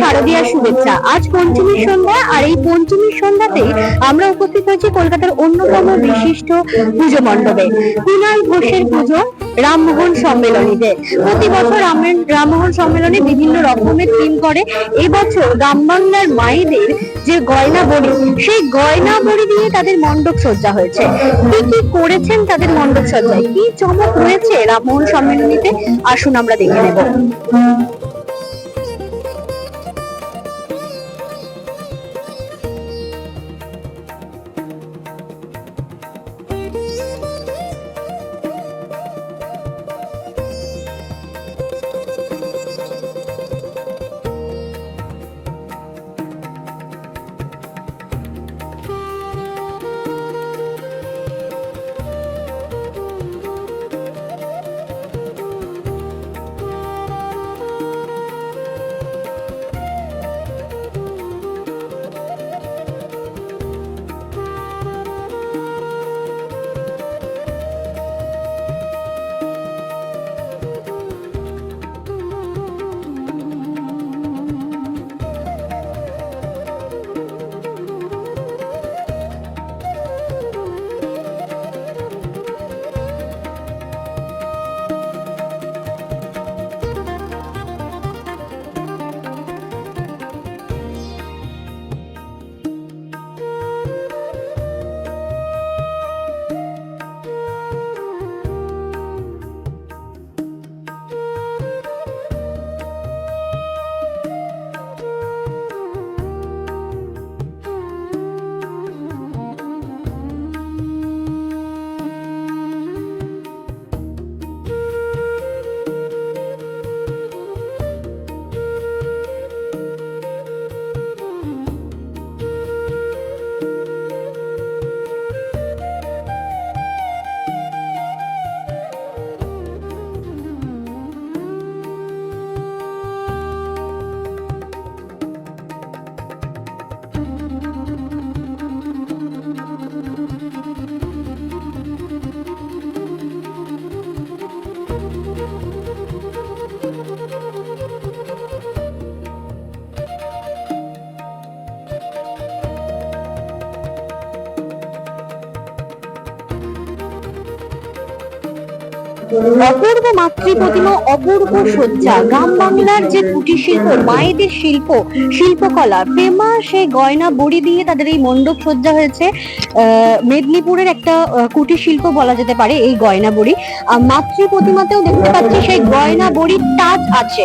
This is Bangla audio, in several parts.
শারদীয়ার শুভেচ্ছা। আজ পঞ্চমীর সন্ধ্যা, আর এই পঞ্চমীর সন্ধ্যাতেই আমরা উপস্থিত হয়েছি কলকাতার অন্যতম বিশিষ্ট পুজো মণ্ডপে। কুণাল ঘোষের পুজো রামমোহন সম্মেলনীতে। প্রতি বছর রামমোহন সম্মেলনে বিভিন্ন রকমের থিম করে। এবছর গ্রাম বাংলার মায়েদের যে গয়না বড়ি, সেই গয়না বড়ি দিয়ে তাদের মণ্ডপ সজ্জা হয়েছে। কি কি করেছেন তাদের মণ্ডপ সজ্জায়? কি চমক রয়েছে রামমোহন সম্মেলনীতে? আসুন আমরা দেখে নেব। অপূর্ব মাতৃ প্রতিমা অপূর্ব সজ্জা গ্রাম বাংলার যে কুটির শিল্প মায়েদের শিল্প, শিল্পকলা, প্রেমা সেই গয়না বড়ি দিয়ে তাদের এই মণ্ডপ সজ্জা হয়েছে। মেদিনীপুরের একটা কুটির শিল্প বলা যেতে পারে এই গয়না বড়ি। আর মাতৃ প্রতিমাতেও দেখতে পাচ্ছি সেই গয়না বড়ির টাচ আছে।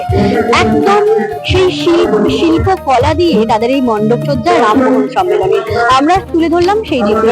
একদম সেই শিল্প শিল্প কলা দিয়ে তাদের এই মণ্ডপ সজ্জা রামমোহন সম্মেলনে আমরা তুলে ধরলাম সেই চিত্র।